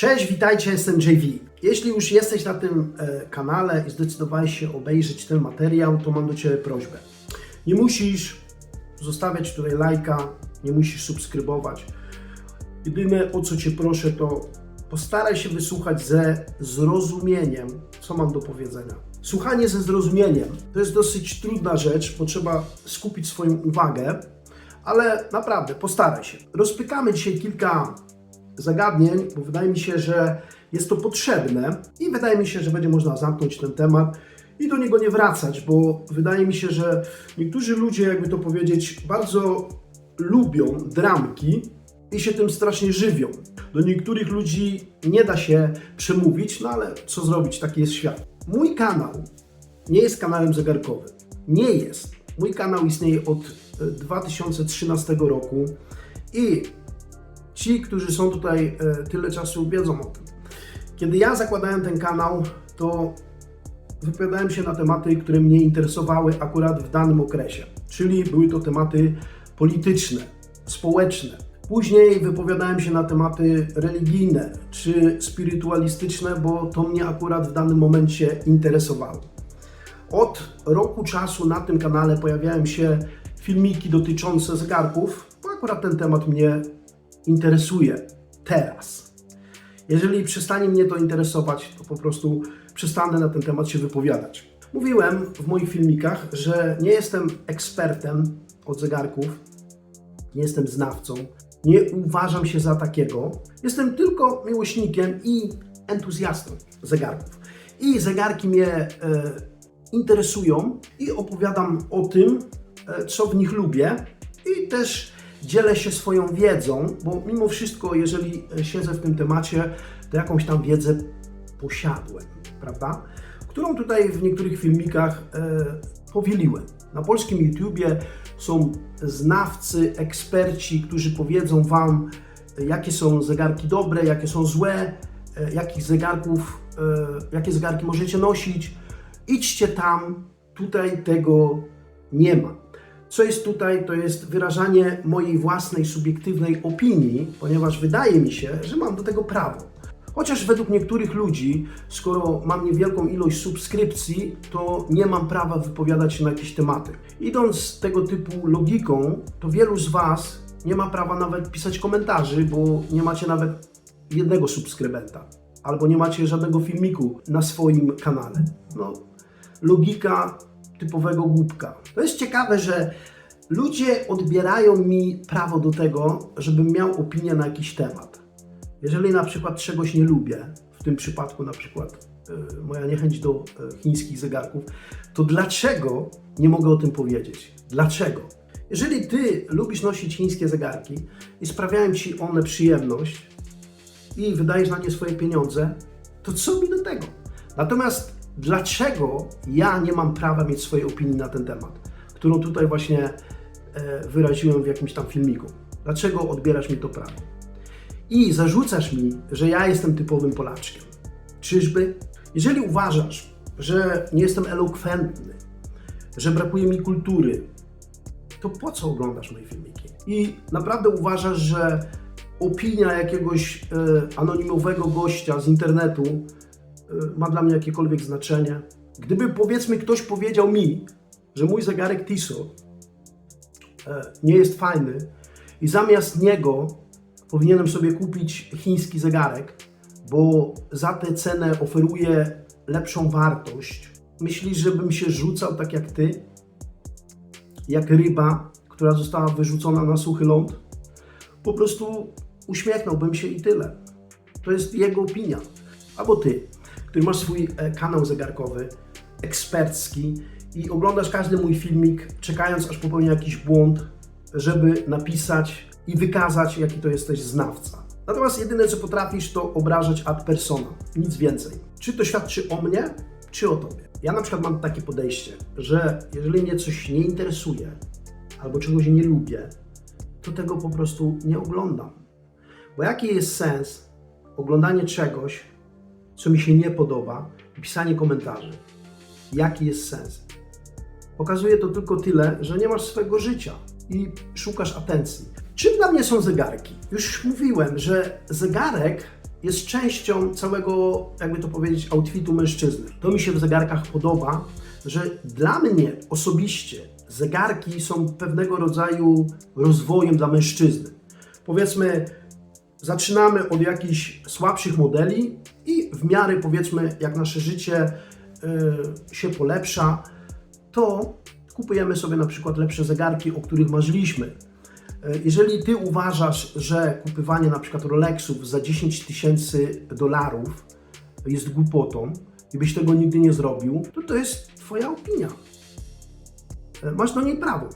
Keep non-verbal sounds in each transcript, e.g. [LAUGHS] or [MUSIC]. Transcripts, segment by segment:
Cześć, witajcie, jestem JV. Jeśli już jesteś na tym e, kanale i zdecydowałeś się obejrzeć ten materiał, to mam do Ciebie prośbę. Nie musisz zostawiać tutaj lajka, nie musisz subskrybować. Jedyne o co Cię proszę, to postaraj się wysłuchać ze zrozumieniem, co mam do powiedzenia. Słuchanie ze zrozumieniem to jest dosyć trudna rzecz, bo trzeba skupić swoją uwagę, ale naprawdę postaraj się. Rozpykamy dzisiaj kilka zagadnień, bo wydaje mi się, że jest to potrzebne i wydaje mi się, że będzie można zamknąć ten temat i do niego nie wracać, bo wydaje mi się, że niektórzy ludzie, jakby to powiedzieć, bardzo lubią dramki i się tym strasznie żywią. Do niektórych ludzi nie da się przemówić, no ale co zrobić, taki jest świat. Mój kanał nie jest kanałem zegarkowym. Nie jest. Mój kanał istnieje od e, 2013 roku i ci, którzy są tutaj e, tyle czasu, wiedzą o tym. Kiedy ja zakładałem ten kanał, to wypowiadałem się na tematy, które mnie interesowały akurat w danym okresie. Czyli były to tematy polityczne, społeczne. Później wypowiadałem się na tematy religijne czy spirytualistyczne, bo to mnie akurat w danym momencie interesowało. Od roku czasu na tym kanale pojawiają się filmiki dotyczące zegarków, bo akurat ten temat mnie interesuje teraz. Jeżeli przestanie mnie to interesować, to po prostu przestanę na ten temat się wypowiadać. Mówiłem w moich filmikach, że nie jestem ekspertem od zegarków, nie jestem znawcą, nie uważam się za takiego. Jestem tylko miłośnikiem i entuzjastą zegarków. I zegarki mnie e, interesują i opowiadam o tym, e, co w nich lubię i też dzielę się swoją wiedzą, bo mimo wszystko, jeżeli siedzę w tym temacie, to jakąś tam wiedzę posiadłem, prawda? Którą tutaj w niektórych filmikach e, powieliłem. Na polskim YouTubie są znawcy, eksperci, którzy powiedzą Wam, e, jakie są zegarki dobre, jakie są złe, e, jakich zegarków, e, jakie zegarki możecie nosić. Idźcie tam, tutaj tego nie ma. Co jest tutaj, to jest wyrażanie mojej własnej subiektywnej opinii, ponieważ wydaje mi się, że mam do tego prawo. Chociaż według niektórych ludzi, skoro mam niewielką ilość subskrypcji, to nie mam prawa wypowiadać się na jakieś tematy. Idąc tego typu logiką, to wielu z Was nie ma prawa nawet pisać komentarzy, bo nie macie nawet jednego subskrybenta, albo nie macie żadnego filmiku na swoim kanale. No, logika typowego głupka. To jest ciekawe, że ludzie odbierają mi prawo do tego, żebym miał opinię na jakiś temat. Jeżeli na przykład czegoś nie lubię, w tym przypadku na przykład e, moja niechęć do e, chińskich zegarków, to dlaczego nie mogę o tym powiedzieć? Dlaczego? Jeżeli ty lubisz nosić chińskie zegarki i sprawiają ci one przyjemność i wydajesz na nie swoje pieniądze, to co mi do tego? Natomiast dlaczego ja nie mam prawa mieć swojej opinii na ten temat, którą tutaj właśnie e, wyraziłem w jakimś tam filmiku? Dlaczego odbierasz mi to prawo? I zarzucasz mi, że ja jestem typowym Polaczkiem. Czyżby? Jeżeli uważasz, że nie jestem elokwentny, że brakuje mi kultury, to po co oglądasz moje filmiki? I naprawdę uważasz, że opinia jakiegoś e, anonimowego gościa z internetu ma dla mnie jakiekolwiek znaczenie? Gdyby powiedzmy ktoś powiedział mi, że mój zegarek Tissot e, nie jest fajny i zamiast niego powinienem sobie kupić chiński zegarek, bo za tę cenę oferuje lepszą wartość. Myślisz, żebym się rzucał tak jak ty? Jak ryba, która została wyrzucona na suchy ląd? Po prostu uśmiechnąłbym się i tyle. To jest jego opinia. Albo ty, który masz swój e, kanał zegarkowy, ekspercki i oglądasz każdy mój filmik, czekając aż popełnię jakiś błąd, żeby napisać i wykazać, jaki to jesteś znawca. Natomiast jedyne, co potrafisz, to obrażać ad persona. Nic więcej. Czy to świadczy o mnie, czy o tobie? Ja na przykład mam takie podejście, że jeżeli mnie coś nie interesuje albo czegoś nie lubię, to tego po prostu nie oglądam. Bo jaki jest sens oglądanie czegoś, co mi się nie podoba pisanie komentarzy? Jaki jest sens? Pokazuje to tylko tyle, że nie masz swojego życia i szukasz atencji. Czym dla mnie są zegarki? Już mówiłem, że zegarek jest częścią całego, jakby to powiedzieć, outfitu mężczyzny. To mi się w zegarkach podoba, że dla mnie osobiście zegarki są pewnego rodzaju rozwojem dla mężczyzny. Powiedzmy, zaczynamy od jakichś słabszych modeli i w miarę powiedzmy, jak nasze życie y, się polepsza, to kupujemy sobie na przykład lepsze zegarki, o których marzyliśmy. Y, Jeżeli ty uważasz, że kupywanie na przykład Rolexów za 10 tysięcy dolarów jest głupotą i byś tego nigdy nie zrobił, to to jest twoja opinia. Y, Masz do niej prawo.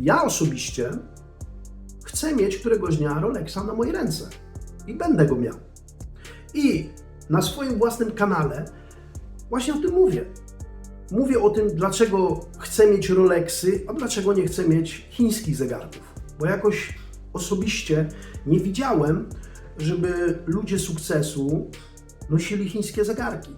Ja osobiście chcę mieć któregoś dnia Rolexa na mojej ręce i będę go miał. I na swoim własnym kanale właśnie o tym mówię. Mówię o tym, dlaczego chcę mieć Rolexy, a dlaczego nie chcę mieć chińskich zegarków. Bo jakoś osobiście nie widziałem, żeby ludzie sukcesu nosili chińskie zegarki,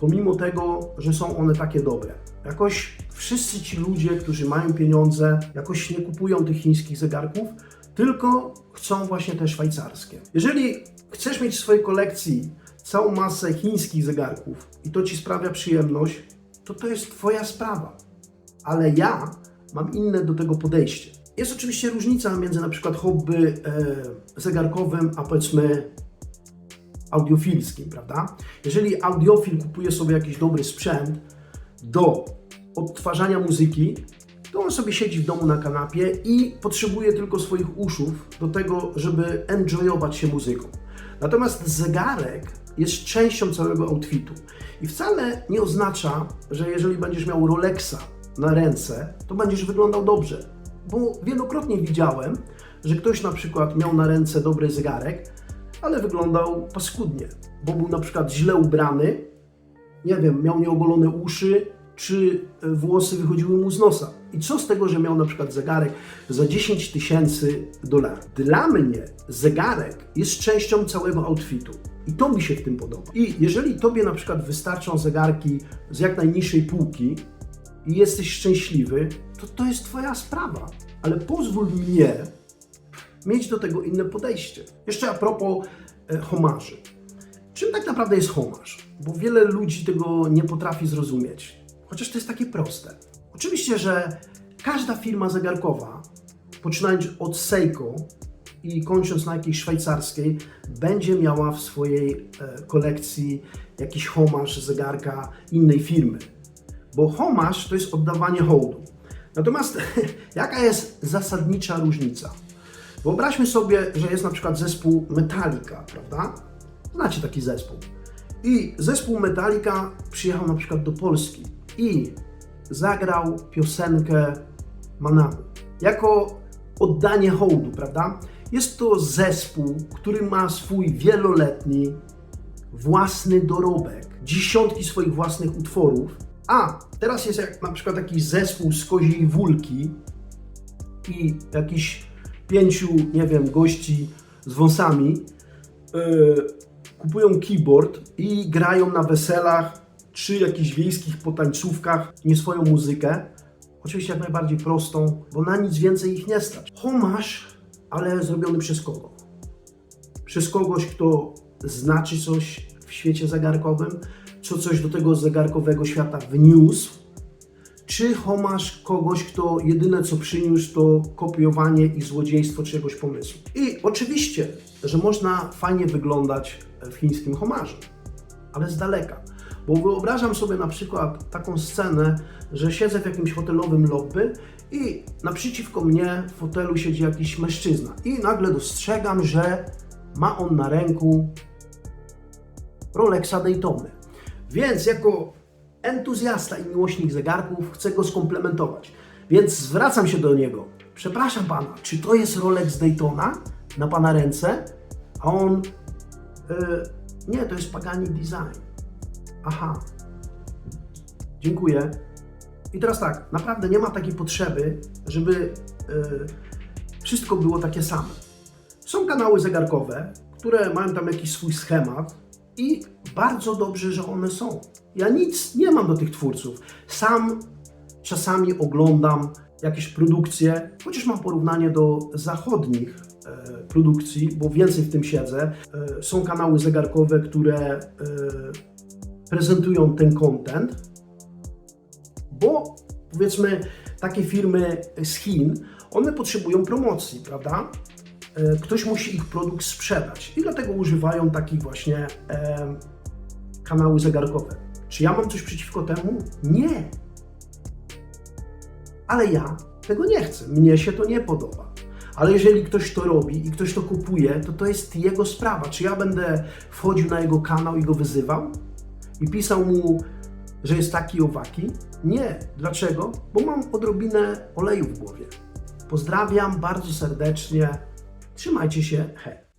pomimo tego, że są one takie dobre. Jakoś wszyscy ci ludzie, którzy mają pieniądze, jakoś nie kupują tych chińskich zegarków, tylko chcą właśnie te szwajcarskie. Jeżeli chcesz mieć w swojej kolekcji całą masę chińskich zegarków i to ci sprawia przyjemność, to to jest Twoja sprawa. Ale ja mam inne do tego podejście. Jest oczywiście różnica między na przykład hobby e, zegarkowym, a powiedzmy audiofilskim, prawda? Jeżeli audiofil kupuje sobie jakiś dobry sprzęt do odtwarzania muzyki, to on sobie siedzi w domu na kanapie i potrzebuje tylko swoich uszów do tego, żeby enjoyować się muzyką. Natomiast zegarek jest częścią całego outfitu i wcale nie oznacza, że jeżeli będziesz miał Rolexa na ręce, to będziesz wyglądał dobrze. Bo wielokrotnie widziałem, że ktoś na przykład miał na ręce dobry zegarek, ale wyglądał paskudnie, bo był na przykład źle ubrany, nie wiem, miał nieogolone uszy, czy włosy wychodziły mu z nosa. I co z tego, że miał na przykład zegarek za 10 tysięcy dolarów? Dla mnie zegarek jest częścią całego outfitu. I to mi się w tym podoba. I jeżeli tobie na przykład wystarczą zegarki z jak najniższej półki i jesteś szczęśliwy, to to jest twoja sprawa. Ale pozwól mnie mieć do tego inne podejście. Jeszcze a propos e, homarzy. Czym tak naprawdę jest homarz? Bo wiele ludzi tego nie potrafi zrozumieć. Chociaż to jest takie proste. Oczywiście, że każda firma zegarkowa, poczynając od Seiko i kończąc na jakiejś szwajcarskiej, będzie miała w swojej e, kolekcji jakiś homarz zegarka innej firmy. Bo homarz to jest oddawanie hołdu. Natomiast [LAUGHS] jaka jest zasadnicza różnica? Wyobraźmy sobie, że jest na przykład zespół Metallica, prawda? Znacie taki zespół. I zespół Metallica przyjechał na przykład do Polski i zagrał piosenkę Manamu. Jako oddanie hołdu, prawda? Jest to zespół, który ma swój wieloletni, własny dorobek, dziesiątki swoich własnych utworów. A teraz jest jak na przykład jakiś zespół z koziej wólki i jakiś pięciu, nie wiem, gości z wąsami yy, kupują keyboard i grają na weselach czy jakichś wiejskich potańcówkach nie swoją muzykę. Oczywiście jak najbardziej prostą, bo na nic więcej ich nie stać. Homasz, ale zrobiony przez kogo? Przez kogoś, kto znaczy coś w świecie zegarkowym, co coś do tego zegarkowego świata wniósł, czy homasz kogoś, kto jedyne co przyniósł to kopiowanie i złodziejstwo czyjegoś pomysłu. I oczywiście, że można fajnie wyglądać w chińskim homarzu, ale z daleka. Bo wyobrażam sobie na przykład taką scenę, że siedzę w jakimś hotelowym lobby i naprzeciwko mnie w fotelu siedzi jakiś mężczyzna i nagle dostrzegam, że ma on na ręku Rolexa Daytony. Więc jako entuzjasta i miłośnik zegarków chcę go skomplementować. Więc zwracam się do niego. Przepraszam pana, czy to jest Rolex Daytona na pana ręce? A on. e, nie, to jest Pagani Design. Aha. Dziękuję. I teraz tak, naprawdę nie ma takiej potrzeby, żeby e, wszystko było takie same. Są kanały zegarkowe, które mają tam jakiś swój schemat i bardzo dobrze, że one są. Ja nic nie mam do tych twórców. Sam czasami oglądam jakieś produkcje, chociaż mam porównanie do zachodnich e, produkcji, bo więcej w tym siedzę. E, Są kanały zegarkowe, które prezentują ten content, bo powiedzmy takie firmy z Chin, one potrzebują promocji, prawda? E, Ktoś musi ich produkt sprzedać i dlatego używają takich właśnie e, kanały zegarkowe. Czy ja mam coś przeciwko temu? Nie. Ale ja tego nie chcę. Mnie się to nie podoba. Ale jeżeli ktoś to robi i ktoś to kupuje, to to jest jego sprawa. Czy ja będę wchodził na jego kanał i go wyzywał? I pisał mu, że jest taki owaki? Nie. Dlaczego? Bo mam odrobinę oleju w głowie. Pozdrawiam bardzo serdecznie. Trzymajcie się. Hej.